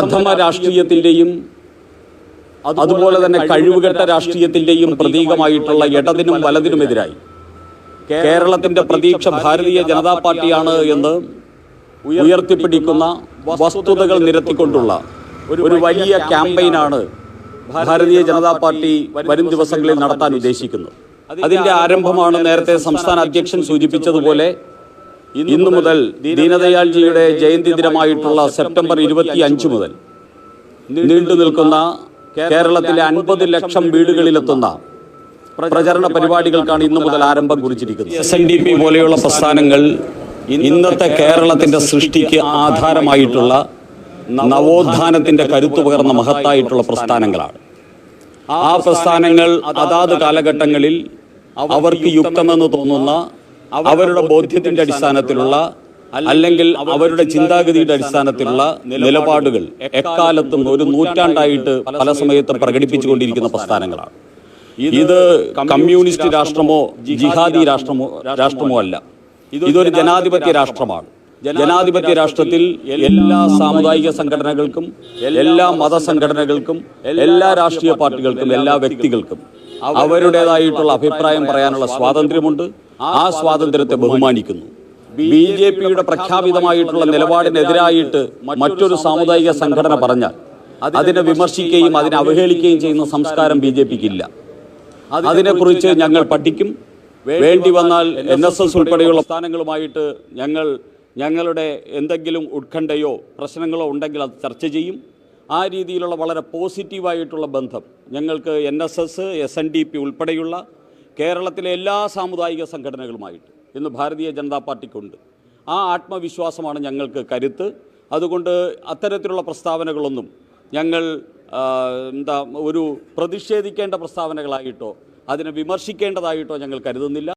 അധമ രാഷ്ട്രീയത്തിന്റെയും അതുപോലെ തന്നെ കഴിവുകെട്ട രാഷ്ട്രീയത്തിന്റെയും പ്രതീകമായിട്ടുള്ള ഇടതിനും വലതിനുമെതിരായി. കേരളത്തിന്റെ പ്രതീക്ഷ ഭാരതീയ ജനതാ പാർട്ടിയാണ് എന്ന് ഉയർത്തിപ്പിടിക്കുന്ന വസ്തുതകൾ നിരത്തിക്കൊണ്ടുള്ള ഒരു വലിയ ക്യാമ്പയിനാണ് ഭാരതീയ ജനതാ പാർട്ടി വരും ദിവസങ്ങളിൽ നടത്താൻ ഉദ്ദേശിക്കുന്നത്. അതിന്റെ ആരംഭമാണ് നേരത്തെ സംസ്ഥാന അധ്യക്ഷൻ സൂചിപ്പിച്ചതുപോലെ ഇന്നു മുതൽ ദീനദയാൽജിയുടെ ജയന്തി ദിനമായിട്ടുള്ള സെപ്റ്റംബർ ഇരുപത്തി അഞ്ച് മുതൽ നീണ്ടു നിൽക്കുന്ന കേരളത്തിലെ അൻപത് ലക്ഷം വീടുകളിലെത്തുന്ന പ്രചരണ പരിപാടികൾക്കാണ് ഇന്നു മുതൽ ആരംഭം കുറിച്ചിരിക്കുന്നത്. എസ് എൻ ഡി പി പോലെയുള്ള പ്രസ്ഥാനങ്ങൾ ഇന്നത്തെ കേരളത്തിന്റെ സൃഷ്ടിക്ക് ആധാരമായിട്ടുള്ള നവോത്ഥാനത്തിന്റെ കരുത്തു പകർന്ന മഹത്തായിട്ടുള്ള പ്രസ്ഥാനങ്ങളാണ്. ആ പ്രസ്ഥാനങ്ങൾ അതാത് കാലഘട്ടങ്ങളിൽ അവർക്ക് യുക്തമെന്ന് തോന്നുന്ന അവരുടെ ബോധ്യത്തിന്റെ അടിസ്ഥാനത്തിലുള്ള അല്ലെങ്കിൽ അവരുടെ ചിന്താഗതിയുടെ അടിസ്ഥാനത്തിലുള്ള നിലപാടുകൾ എക്കാലത്തും ഒരു നൂറ്റാണ്ടായിട്ട് പല സമയത്തും പ്രകടിപ്പിച്ചുകൊണ്ടിരിക്കുന്ന പ്രസ്ഥാനങ്ങളാണ്. ഇത് കമ്മ്യൂണിസ്റ്റ് രാഷ്ട്രമോ ജിഹാദി രാഷ്ട്രമോ രാഷ്ട്രമോ അല്ല. ഇതൊരു ജനാധിപത്യ രാഷ്ട്രമാണ്. ജനാധിപത്യ രാഷ്ട്രത്തിൽ എല്ലാ സാമുദായിക സംഘടനകൾക്കും എല്ലാ മതസംഘടനകൾക്കും എല്ലാ രാഷ്ട്രീയ പാർട്ടികൾക്കും എല്ലാ വ്യക്തികൾക്കും അവരുടേതായിട്ടുള്ള അഭിപ്രായം പറയാനുള്ള സ്വാതന്ത്ര്യമുണ്ട്. ആ സ്വാതന്ത്ര്യത്തെ ബഹുമാനിക്കുന്നു. ബി ജെ പിയുടെ പ്രഖ്യാപിതമായിട്ടുള്ള നിലപാടിനെതിരായിട്ട് മറ്റൊരു സാമുദായിക സംഘടന പറഞ്ഞാൽ അതിനെ വിമർശിക്കുകയും അതിനെ അവഹേളിക്കുകയും ചെയ്യുന്ന സംസ്കാരം ബി ജെ പിക്ക് ഇല്ല അതിനെക്കുറിച്ച് ഞങ്ങൾ പഠിക്കും. വേണ്ടി വന്നാൽ എൻ എസ് എസ് ഉൾപ്പെടെയുള്ള സ്ഥാനങ്ങളുമായിട്ട് ഞങ്ങൾ ഞങ്ങളുടെ എന്തെങ്കിലും ഉത്കണ്ഠയോ പ്രശ്നങ്ങളോ ഉണ്ടെങ്കിൽ അത് ചർച്ച ചെയ്യും. ആ രീതിയിലുള്ള വളരെ പോസിറ്റീവായിട്ടുള്ള ബന്ധം ഞങ്ങൾക്ക് N S S S N D P ഉൾപ്പെടെയുള്ള കേരളത്തിലെ എല്ലാ സാമുദായിക സംഘടനകളുമായിട്ട് ഇന്ന് ഭാരതീയ ജനതാ പാർട്ടിക്കുണ്ട്. ആ ആത്മവിശ്വാസമാണ് ഞങ്ങൾക്ക് കരുത്ത്. അതുകൊണ്ട് അത്തരത്തിലുള്ള പ്രസ്താവനകളൊന്നും ഞങ്ങൾ എന്താ ഒരു പ്രതിഷേധിക്കേണ്ട പ്രസ്താവനകളായിട്ടോ അതിനെ വിമർശിക്കേണ്ടതായിട്ടോ ഞങ്ങൾ കരുതുന്നില്ല.